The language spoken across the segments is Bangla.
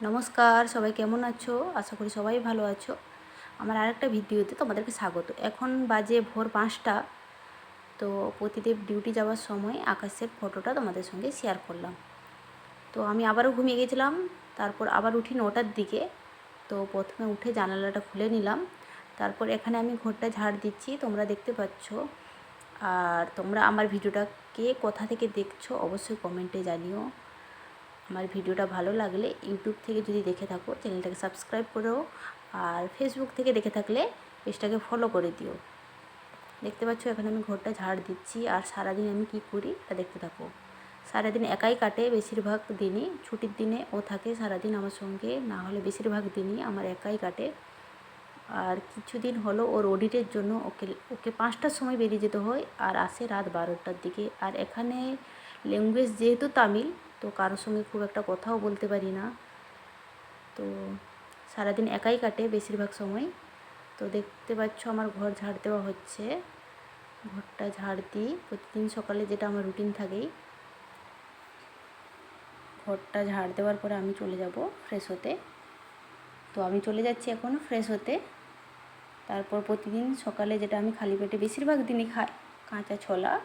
নমস্কার, সবাই কেমন আছো? আশা করি সবাই ভালো আছো। আমার আরেকটা ভিডিওতে তোমাদেরকে স্বাগত। এখন বাজে ভোর পাঁচটা, তো প্রতিদেব ডিউটি যাওয়ার সময় আকাশের ফটোটা তোমাদের সঙ্গে শেয়ার করলাম। তো আমি আবারও ঘুমিয়ে গেছিলাম, তারপর আবার উঠি নটার দিকে। তো প্রথমে উঠে জানালাটা খুলে নিলাম। তারপর এখানে আমি ঘরটা ঝাড় দিচ্ছি, তোমরা দেখতে পাচ্ছ। আর তোমরা আমার ভিডিওটা কে কোথা থেকে দেখছ অবশ্যই কমেন্টে জানিও। আমার ভিডিওটা ভালো লাগলে ইউটিউব থেকে যদি দেখে থাকো, চ্যানেলটাকে সাবস্ক্রাইব করো আর ফেসবুক থেকে দেখে থাকলে পেজটাকে ফলো করে দিও। দেখতে পাচ্ছ, এখানে আমি ঘরটা ঝাড় দিচ্ছি আর সারাদিন আমি কি করি তা দেখতে থাকো। সারাদিন একাই কাটে বেশিরভাগ দিনই, ছুটির দিনে ও থাকে সারাদিন আমার সঙ্গে, না হলে বেশিরভাগ দিনই আমার একাই কাটে। আর কিছুদিন হলো ওর অডিটের জন্য ওকে ওকে পাঁচটার সময় বেরিয়ে যেতে হয় আর আসে রাত বারোটার দিকে। আর এখানে ল্যাঙ্গুয়েজ যেহেতু তামিল তো কারোর সঙ্গে খুব একটা কথাও বলতে পারি না। তো সারাদিন একাই কাটে বেশিরভাগ সময়। তো দেখতে পাচ্ছ আমার ঘর ঝাড় দেওয়া হচ্ছে। ঘরটা ঝাড় দিই। প্রতিদিন সকালে যেটা আমার রুটিন থাকেই। ঘরটা ঝাড় দেওয়ার পরে আমি চলে যাব ফ্রেশ হতে। তো আমি চলে যাচ্ছি এখন ফ্রেশ হতে। তারপর প্রতিদিন সকালে যেটা আমি খালি পেটে বেশিরভাগ দিনই খাই। কাঁচা ছোলা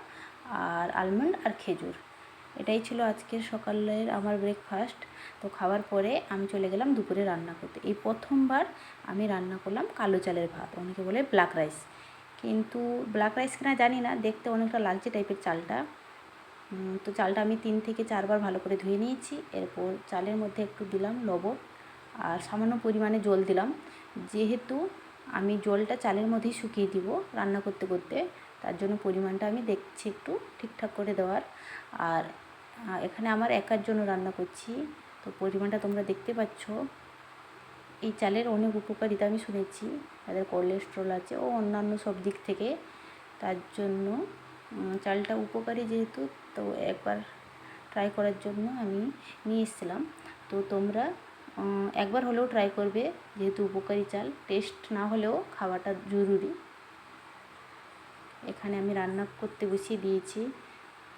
আর আলমন্ড আর খেজুর। এটাই ছিল আজকের সকালের আমার ব্রেকফাস্ট তো খাওয়ার পরে আমি চলে গেলাম দুপুরে রান্না করতে। এই প্রথমবার আমি রান্না করলাম কালো চালের ভাত, অনেকে বলে ব্ল্যাক রাইস কিন্তু ব্ল্যাক রাইস কিনা জানি না, দেখতে অনেকটা লালচে টাইপের চালটা। তো চালটা আমি তিন থেকে চারবার ভালো করে ধুয়ে নিয়েছি। এরপর চালের মধ্যে একটু দিলাম লবণ আর সামান্য পরিমাণে জল দিলাম। যেহেতু আমি জলটা চালের মধ্যেই শুকিয়ে দিব রান্না করতে করতে, তার জন্য পরিমাণটা আমি দেখছি একটু ঠিকঠাক করে দেওয়ার। আর এখানে আমার একার জন্য রান্না করছি। তো পরিমাণটা তোমরা দেখতে পাচ্ছ। এই চালের অনেক উপকারিতা আমি শুনেছি। তাদের কোলেস্ট্রল আছে ও অন্যান্য সব দিক থেকে। তার জন্য চালটা উপকারী যেহেতু, তো একবার ট্রাই করার জন্য আমি নিয়ে এসেছিলাম। তো তোমরা একবার হলেও ট্রাই করবে, যেহেতু উপকারী চাল। টেস্ট না হলেও খাওয়াটা জরুরি। এখানে আমি রান্না করতে বসিয়ে দিয়েছি।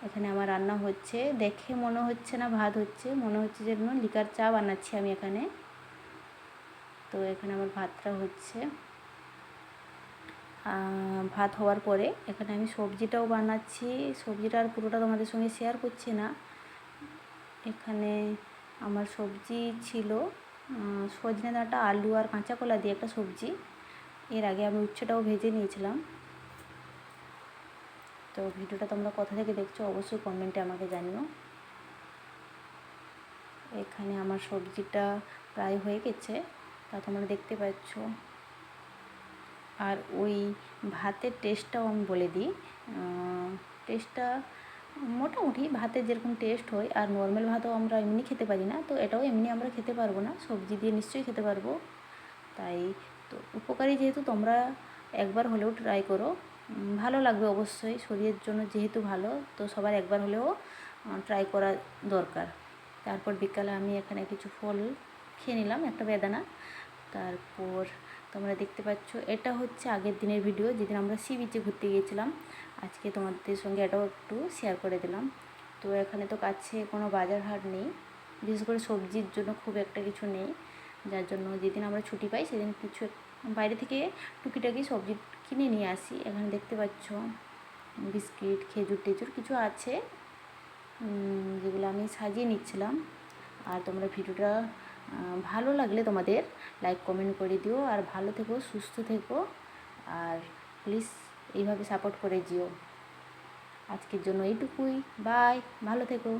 এখানে আমার রান্না হচ্ছে। দেখে মনে হচ্ছে না, ভাত হচ্ছে। মনে হচ্ছে যেন লিকার চা বানাচ্ছি আমি এখানে। তো এখানে আমার ভাতটা হচ্ছে। ভাত হওয়ার পরে এখানে আমি সবজিটাও বানাচ্ছি। সবজিটা আর পুরোটা তোমাদের সঙ্গে শেয়ার করছি না। এখানে আমার সবজি ছিল সজনে ডাঁটা, আলু আর কাঁচা কলা দিয়ে একটা সবজি। এর আগে আমি উচ্ছেটাও ভেজে নিয়েছিলাম। তো ভিডিওটা তোমরা কোথা থেকে দেখছ অবশ্যই কমেন্টে আমাকে জানিও। এখানে আমার সবজিটা প্রায় হয়ে গেছে, তা তোমরা দেখতে পাচ্ছ। আর ওই ভাতের টেস্টটাও আমি বলে দিই। টেস্টটা মোটামুটি ভাতের যেরকম টেস্ট হয়, আর নর্মাল ভাতও আমরা এমনি খেতে পারি না, তো এটাও এমনি আমরা খেতে পারব না, সবজি দিয়ে নিশ্চয়ই খেতে পারব। তাই তো উপকারী যেহেতু তোমরা একবার হলেও ট্রাই করো। ভালো লাগবে অবশ্যই, শরীরের জন্য যেহেতু ভালো, তো সবার একবার হলেও ট্রাই করা দরকার। তারপর বিকালে আমি এখানে কিছু ফল খেয়ে নিলাম, একটা বেদানা। তারপর তোমরা দেখতে পাচ্ছ, এটা হচ্ছে আগের দিনের ভিডিও যেদিন আমরা সি বিচে ঘুরতে গিয়েছিলাম। আজকে তোমাদের সঙ্গে এটাও একটু শেয়ার করে দিলাম। তো এখানে তো কাছে কোনো বাজার হাট নেই, বিশেষ করে সবজির জন্য খুব একটা কিছু নেই। যার জন্য যেদিন আমরা ছুটি পাই, সেদিন কিছু বাইরে থেকে টুকিটাকি সবজি কিনে নিয়ে আসি। এখানে দেখতে পাচ্ছ, বিস্কিট, খেজুর টেজুর কিছু আছে যেগুলো আমি সাজিয়ে নিচ্ছিলাম। আর তোমরা ভিডিওটা ভালো লাগলে তোমাদের লাইক, কমেন্ট করে দিও। আর ভালো থেকো, সুস্থ থেকো। আর প্লিজ এইভাবে সাপোর্ট করে দিও আজকের জন্য এইটুকুই। বাই, ভালো থেকো।